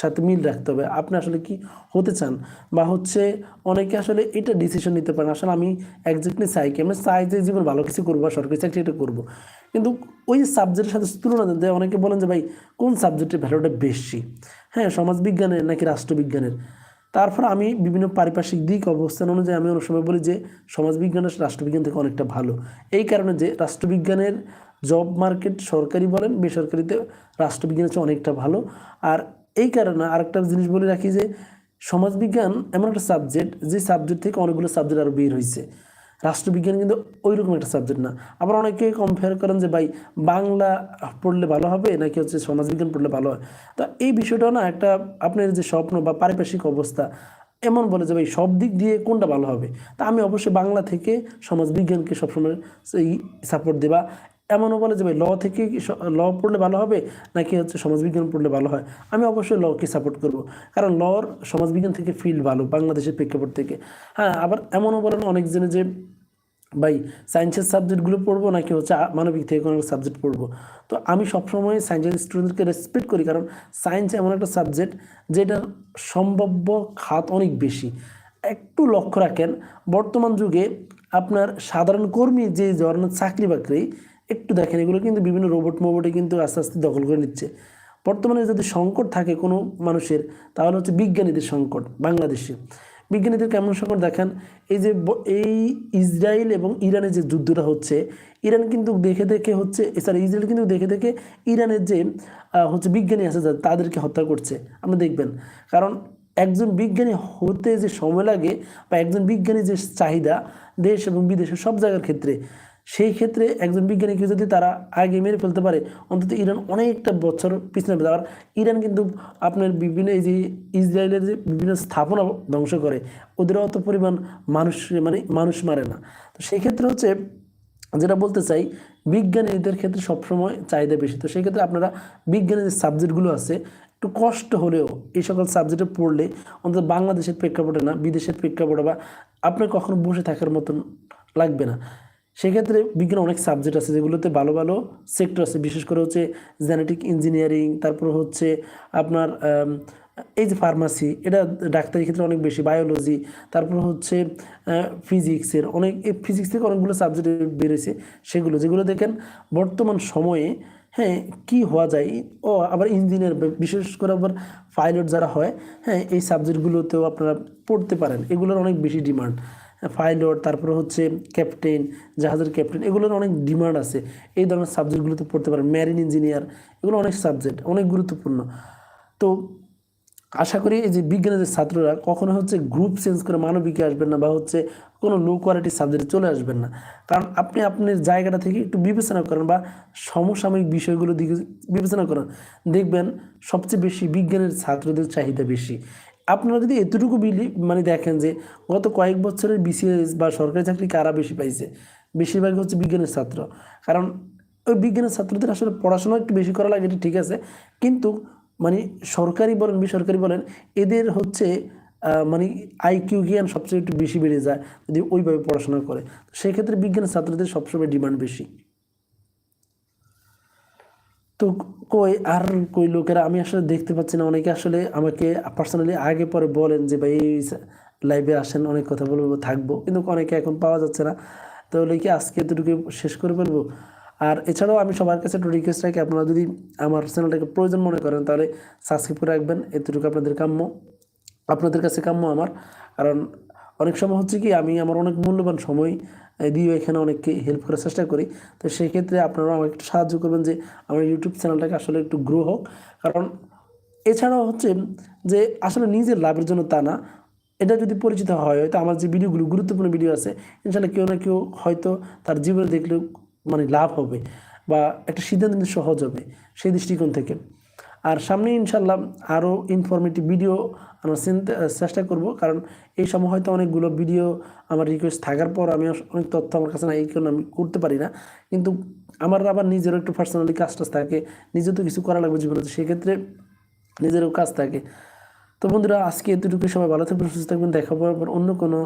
সাথে মিল রাখতে হবে। আপনি আসলে কি হতে চান? বা হচ্ছে অনেকে আসলে এটা ডিসিশন নিতে পারেন আসলে আমি একজাক্টলি চাই কি আমি চাই যে জীবন ভালো কিছু করব বা সরকারি চাকরি এটা করব। কিন্তু ওই সাবজেক্টের সাথে তুলনা দিতে অনেকে বলেন যে, ভাই, কোন সাবজেক্টের ভ্যালুটা বেশি? হ্যাঁ সমাজবিজ্ঞানের নাকি রাষ্ট্রবিজ্ঞানের? তারপর আমি বিভিন্ন পারিপার্শ্বিক দিক অবস্থান অনুযায়ী আমি অনেক সময় বলি যে সমাজবিজ্ঞান রাষ্ট্রবিজ্ঞান থেকে অনেকটা ভালো। এই কারণে যে রাষ্ট্রবিজ্ঞানের জব মার্কেট সরকারি বলেন, বেসরকারিতে রাষ্ট্রবিজ্ঞানের চেয়ে অনেকটা ভালো। আর এই কারণে আরেকটা জিনিস বলে রাখি যে সমাজবিজ্ঞান এমন একটা সাবজেক্ট যে সাবজেক্ট থেকে অনেকগুলো সাবজেক্ট আরও বের হয়েছে রাষ্ট্রবিজ্ঞান কিন্তু ওই রকম একটা সাবজেক্ট না। আবার অনেকে কম্পেয়ার করেন যে, ভাই, বাংলা পড়লে ভালো হবে নাকি হচ্ছে সমাজবিজ্ঞান পড়লে ভালো হয়? তো এই বিষয়টা না একটা আপনার যে স্বপ্ন বা পারিপার্শ্বিক অবস্থা, এমন বলে যে, ভাই, সব দিক দিয়ে কোনটা ভালো হবে? তা আমি অবশ্যই বাংলা থেকে সমাজবিজ্ঞানকে সবসময় সাপোর্ট দেবা। এমনও বলে যে ভাই, ল থেকে ল পড়লে ভালো হবে নাকি হচ্ছে সমাজবিজ্ঞান পড়লে ভালো হয়? আমি অবশ্যই লকে সাপোর্ট করব। কারণ লর সমাজবিজ্ঞান থেকে ফিল্ড ভালো, বাংলাদেশের প্রেক্ষাপট থেকে। হ্যাঁ আবার এমনও বলেন অনেকজনে যে, ভাই সায়েন্সের সাবজেক্টগুলো পড়ব নাকি হচ্ছে মানবিক থেকে কোনো সাবজেক্ট পড়ব? তো আমি সবসময় সায়েন্সের স্টুডেন্টকে রেসপেক্ট করি, কারণ সায়েন্স এমন একটা সাবজেক্ট যেটার সম্ভাব্য খাত অনেক বেশি। একটু লক্ষ্য রাখেন, বর্তমান যুগে আপনার সাধারণ কর্মী যে ধরনের চাকরি বাকরি একটু দেখেন, এগুলো কিন্তু বিভিন্ন রোবট মোবটে কিন্তু আস্তে আস্তে দখল করে নিচ্ছে। বর্তমানে যদি সংকট থাকে কোনো মানুষের, তাহলে হচ্ছে বিজ্ঞানীদের সংকট, বাংলাদেশে। বিজ্ঞানীদের কেমন সংকট দেখেন? এই যে এই ইসরায়েল এবং ইরানের যে যুদ্ধটা হচ্ছে, ইরান কিন্তু দেখে দেখে হচ্ছে সরি ইসরায়েল কিন্তু দেখে দেখে ইরানের যে হচ্ছে বিজ্ঞানী আছে তাদেরকে হত্যা করছে। আপনি দেখবেন, কারণ একজন বিজ্ঞানী হতে যে সময় লাগে বা একজন বিজ্ঞানী যে চাহিদা, দেশ এবং বিদেশে সব জায়গার ক্ষেত্রে সেই ক্ষেত্রে একজন বিজ্ঞানীকে যদি তারা আগে মেরে ফেলতে পারে, অন্তত ইরান অনেকটা বছর পিছনে যাবে। আর ইরান কিন্তু আপনার বিভিন্ন এই যে ইসরায়েলের যে বিভিন্ন স্থাপনা ধ্বংস করে, ওদের অত পরিমাণ মানুষ মানে মানুষ মারে না। তো সেই ক্ষেত্রে হচ্ছে যেটা বলতে চাই, বিজ্ঞানীদের ক্ষেত্রে সবসময় চাহিদা বেশি। তো সেই ক্ষেত্রে আপনারা বিজ্ঞানের যে সাবজেক্টগুলো আছে, একটু কষ্ট হলেও এই সকল সাবজেক্টে পড়লে অন্তত বাংলাদেশের প্রেক্ষাপটে না, বিদেশের প্রেক্ষাপটে বা আপনার কখনো বসে থাকার মতন লাগবে না। সেক্ষেত্রে বিজ্ঞান অনেক সাবজেক্ট আছে যেগুলোতে ভালো ভালো সেক্টর আছে। বিশেষ করে হচ্ছে জেনেটিক ইঞ্জিনিয়ারিং তারপর হচ্ছে আপনার এই যে ফার্মাসি এটা ডাক্তারি ক্ষেত্রে অনেক বেশি। বায়োলজি তারপর হচ্ছে ফিজিক্সের অনেক, এই ফিজিক্স থেকে অনেকগুলো সাবজেক্ট বেরিয়েছে সেগুলো। যেগুলো দেখেন বর্তমান সময়ে হ্যাঁ কি হওয়া যায়, ও আবার ইঞ্জিনিয়ার বিশেষ করে আবার পাইলট যারা হয় হ্যাঁ এই সাবজেক্টগুলোতেও আপনারা পড়তে পারেন। এগুলোর অনেক বেশি ডিমান্ড পাইলট তারপরে হচ্ছে ক্যাপ্টেন জাহাজের ক্যাপ্টেন এগুলোর অনেক ডিমান্ড আছে। এই ধরনের সাবজেক্টগুলোতে পড়তে পারেন। ম্যারিন ইঞ্জিনিয়ার এগুলো অনেক সাবজেক্ট অনেক গুরুত্বপূর্ণ। তো আশা করি এই যে বিজ্ঞানের যে ছাত্ররা কখনো হচ্ছে গ্রুপ চেঞ্জ করে মানবিকে আসবেন না বা হচ্ছে কোনো লো কোয়ালিটির সাবজেক্টে চলে আসবেন না। কারণ আপনি আপনার জায়গাটা থেকে একটু বিবেচনা করেন বা সমসাময়িক বিষয়গুলো দিকে বিবেচনা করেন। দেখবেন সবচেয়ে বেশি বিজ্ঞানের ছাত্রদের চাহিদা বেশি। আপনারা যদি এতটুকু বিলি মানে দেখেন যে গত কয়েক বছরের বিসিএস বা সরকারি চাকরি কারা বেশি পাইছে? বেশিরভাগ হচ্ছে বিজ্ঞানের ছাত্র। কারণ ওই বিজ্ঞানের ছাত্রদের আসলে পড়াশোনা একটু বেশি করা লাগে, এটা ঠিক আছে। কিন্তু মানে সরকারি বলেন, বেসরকারি বলেন, এদের হচ্ছে মানে আইকিউ জ্ঞান সবচেয়ে একটু বেশি বেড়ে যায় যদি ওইভাবে পড়াশোনা করে। সেক্ষেত্রে বিজ্ঞানের ছাত্রদের সবসময় ডিমান্ড বেশি। তো কই আর কই লোকেরা, আমি আসলে দেখতে পাচ্ছি না। অনেকে আসলে আমাকে পার্সোনালি আগে পরে বলেন যে, ভাই, এই লাইভে আসেন, অনেক কথা বলব, থাকব। কিন্তু অনেকে এখন পাওয়া যাচ্ছে না। তাহলে কি, আজকে এতটুকু শেষ করে ফেলব। আর এছাড়াও আমি সবার কাছে একটু রিকোয়েস্ট রাখি, আপনারা যদি আমার চ্যানেলটাকে প্রয়োজন মনে করেন, তাহলে সাবস্ক্রাইব করে রাখবেন। এতটুকু আপনাদের কাম্য, আপনাদের কাছে কাম্য আমার। কারণ অনেক সময় হচ্ছে কি, আমি আমার অনেক মূল্যবান সময় আহ, দিয়ে এখানে অনেককে হেল্প করার চেষ্টা করি। তো সেই ক্ষেত্রে আপনারা আমাকে একটু সাহায্য করবেন যে আমার ইউটিউব চ্যানেলটাকে আসলে একটু গ্রো হোক। কারণ এছাড়াও হচ্ছে যে আসলে নিজের লাভের জন্য তা না। এটা যদি পরিচিত হয় হয়তো আমার যে ভিডিওগুলো গুরুত্বপূর্ণ ভিডিও আছে ইনশাল্লাহ কেউ না কেউ হয়তো তার জীবনে দেখলেও মানে লাভ হবে বা একটা সিদ্ধান্ত নিতে সহজ হবে সেই দৃষ্টিকোণ থেকে। আর সামনে ইনশাল্লাহ আরও ইনফরমেটিভ ভিডিও আমরা চেষ্টা করব। কারণ এই সময় হয়তো অনেকগুলো ভিডিও আমার রিকোয়েস্ট থাকার পর আমি অনেক তথ্য আমার কাছে না এই কারণে আমি করতে পারি না। কিন্তু আমার আবার নিজেরও একটু পার্সোনালি কাজ টাজ থাকে নিজে তো কিছু করা লাগবে জীবনে সেক্ষেত্রে নিজেরও কাজ থাকে। তো বন্ধুরা, আজকে এতটুকু সবাই ভালো থাকবেন, সুস্থ থাকবেন। দেখা পর অন্য কোনো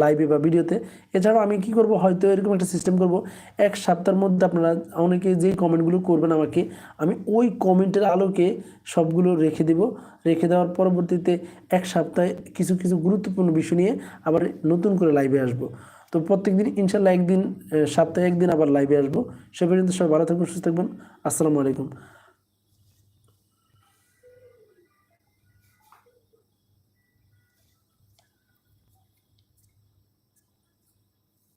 লাইভে বা ভিডিওতে এছাড়াও আমি কি করব, হয়তো এরকম একটা সিস্টেম করব, এক সপ্তাহের মধ্যে আপনারা অনেকে যেই কমেন্টগুলো করবেন আমাকে, আমি ওই কমেন্টের আলোকে সবগুলো রেখে দেব। রেখে দেওয়ার পরবর্তীতে এক সপ্তাহে কিছু কিছু গুরুত্বপূর্ণ বিষয় নিয়ে আবার নতুন করে লাইভে আসব। তো প্রত্যেক দিন ইনশাল্লাহ একদিন সপ্তাহে একদিন আবার লাইভে আসব। সে পর্যন্ত সবাই ভালো থাকবেন সুস্থ থাকবেন আসসালামু আলাইকুম।